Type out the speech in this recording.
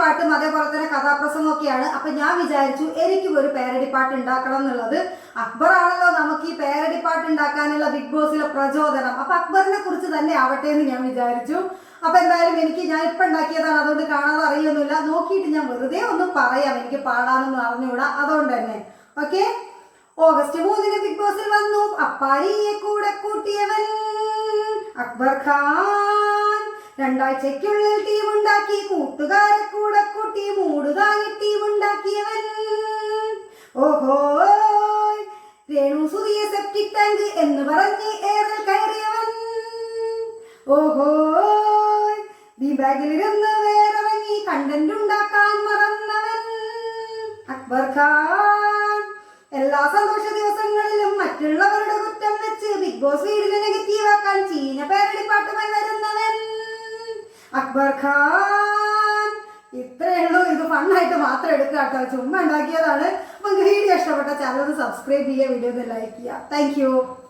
പാട്ടും അതേപോലെ തന്നെ കഥാപ്രസംഗം ഒക്കെയാണ് അപ്പൊ ഞാൻ വിചാരിച്ചു എനിക്കും ഒരു പേരടി പാട്ട് ഉണ്ടാക്കണം എന്നുള്ളത് അക്ബർ ആണല്ലോ നമുക്ക് ഈ പേരടി പാട്ട് ഉണ്ടാക്കാനുള്ള ബിഗ് ബോസിലെ പ്രചോദനം. അപ്പൊ അക്ബറിനെ കുറിച്ച് തന്നെ ആവട്ടെ എന്ന് ഞാൻ വിചാരിച്ചു. അപ്പൊ എന്തായാലും എനിക്ക് ഞാൻ ഇപ്പൊ ഉണ്ടാക്കിയതാണ് അതുകൊണ്ട് കാണാതെ അറിയൊന്നുമില്ല നോക്കിയിട്ട് ഞാൻ വെറുതെ ഒന്ന് പറയാം എനിക്ക് പാടാനൊന്നും അറിഞ്ഞുകൂടാ അതുകൊണ്ട് തന്നെ ഓക്കെ? ഓഗസ്റ്റ് മൂന്നിന് ബിഗ് ബോസിൽ വന്നു. അപ്പാരിയെ കൂടെ കൂട്ടിയവൻ അക്ബർ ഖാൻ. രണ്ടാഴ്ചയ്ക്കുള്ളിൽ ടീം ഉണ്ടാക്കി കൂട്ടുകാരെ കൂടെ കൂട്ടി മൂടുതായി ടീം ഉണ്ടാക്കിയവൻ. ഓഹോ! രേണു സുറിയ സെപ്റ്റിക് ടാങ്ക് എന്ന് പറഞ്ഞ് ഏറിൽ കയറിയവൻ. ഓഹോ! ദി ബാഗിലിരുന്ന് വേറിറങ്ങി കണ്ടന്റ് ഉണ്ടാക്കാൻ മറന്നവൻ. അക്ബർ ഖാൻ. എല്ലാ സന്തോഷ ദിവസങ്ങളിലും മറ്റുള്ളവരുടെ കുറ്റം വെച്ച് ബിഗ് ബോസ് വീടിനെ നെഗറ്റീവാക്കാൻ ആക്കാൻ പേര അക്ബർ ഖാൻ. ഇത്രയേ ഉള്ളൂ. ഇത് ഫണ്ണായിട്ട് മാത്രം എടുക്കുക കേട്ടോ. ചുമ്മാ ഉണ്ടാക്കിയതാണ്. അപ്പം വീഡിയോ ഇഷ്ടപ്പെട്ട ചാനൽ സബ്സ്ക്രൈബ് ചെയ്യുക വീഡിയോ ഒന്ന് ലൈക്ക് ചെയ്യുക. താങ്ക്